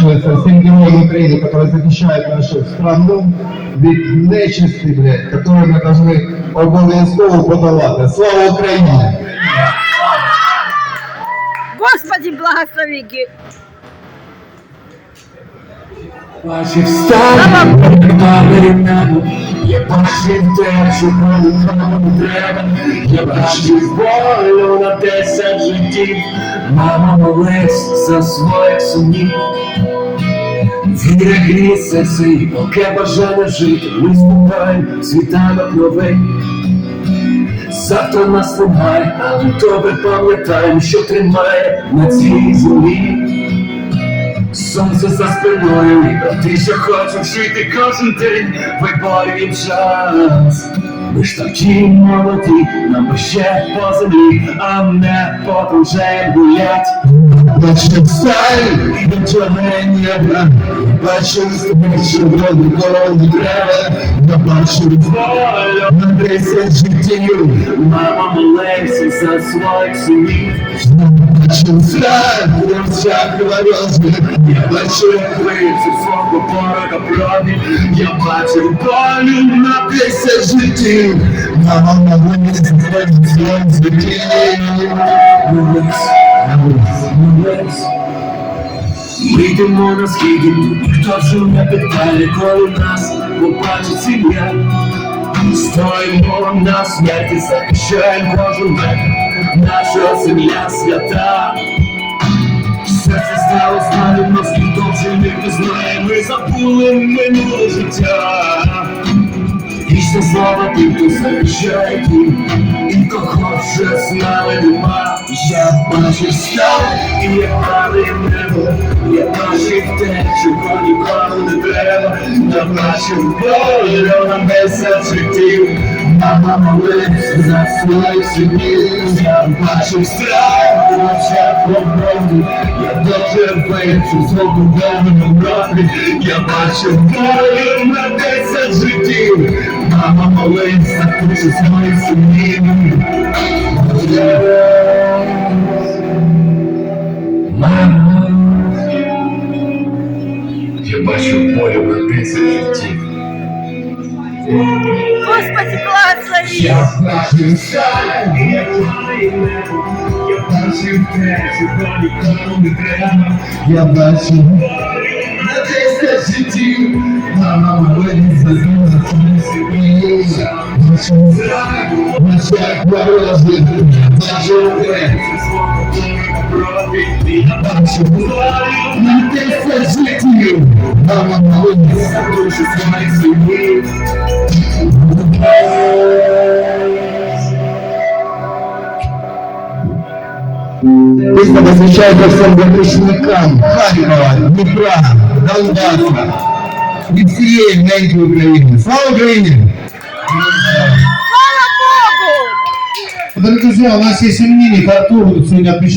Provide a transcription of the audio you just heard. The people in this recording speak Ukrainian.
присвячивается всем героям Украины, которые защищают нашу страну від нечисти, блядь, которые ми должны обов'язково подолати. Слава Україні! Господи, благослови. Ге- Ваші встали, падали небо, я бачив те, що нам треба, я бачив волю на десять життів, мама молись за своїх синів. Віра гріється сей, поки бажання жити, ми ступаємо світанок новий. Завтра нас немає, але добре пам'ятаємо, що тримає на цій землі. Сонце за спиною, брати, що хочуть жити кожен день, виборює час. Ми ж такі молоді, нам ще по землі, а не вже гулять. Бачив сталь, відчування, бачив ступінь, що воду корону треба, я бачив Волю, на десять життів, мама молився за своїх синів. Бачив страх, я всякого розмір, Я бачу, як виється свого порога правді, я бачив болю на десять життів, мама могла збирати своїм життів. Молись, молись. Ми йдемо на схід, ніхто вже не питає, коли нас побачить сім'я. Стоїмо на смерті, захищаємо кожен метр, наша земля свята. Серце стало знаю, нас ніхто вже не знає, ми забули минуле життя. Вічне слава тим, захищає тим, і кого вже з нами нема. Я бачив став, і я падаю небо, я бачив те, чого ніколи не треба. Я бачив волю на десять життів, за своїх синів. Я бачив страх в очах оброду, я дуже вийшов з окупованому роки. Я бачив волю на десять життів, мама молиться за своїх синів. Мама, я бачу полю на десять життів. Господи, благослови. Я небо, я бачив те, чого нікому не. Я бачив на десять життів, мама молиться за своїм життів. Бачив страх, на шлях морозив, бачив те, Я на десять життів, мама молиться за душу своїх синів. Пісня посвящається всім захисникам Харкова, Дніпра, Донбаса, від всієї ненької України. Слава Україні! Слава Богу! Дорогие друзья, у нас есть именинник Артур, сегодня отмечаем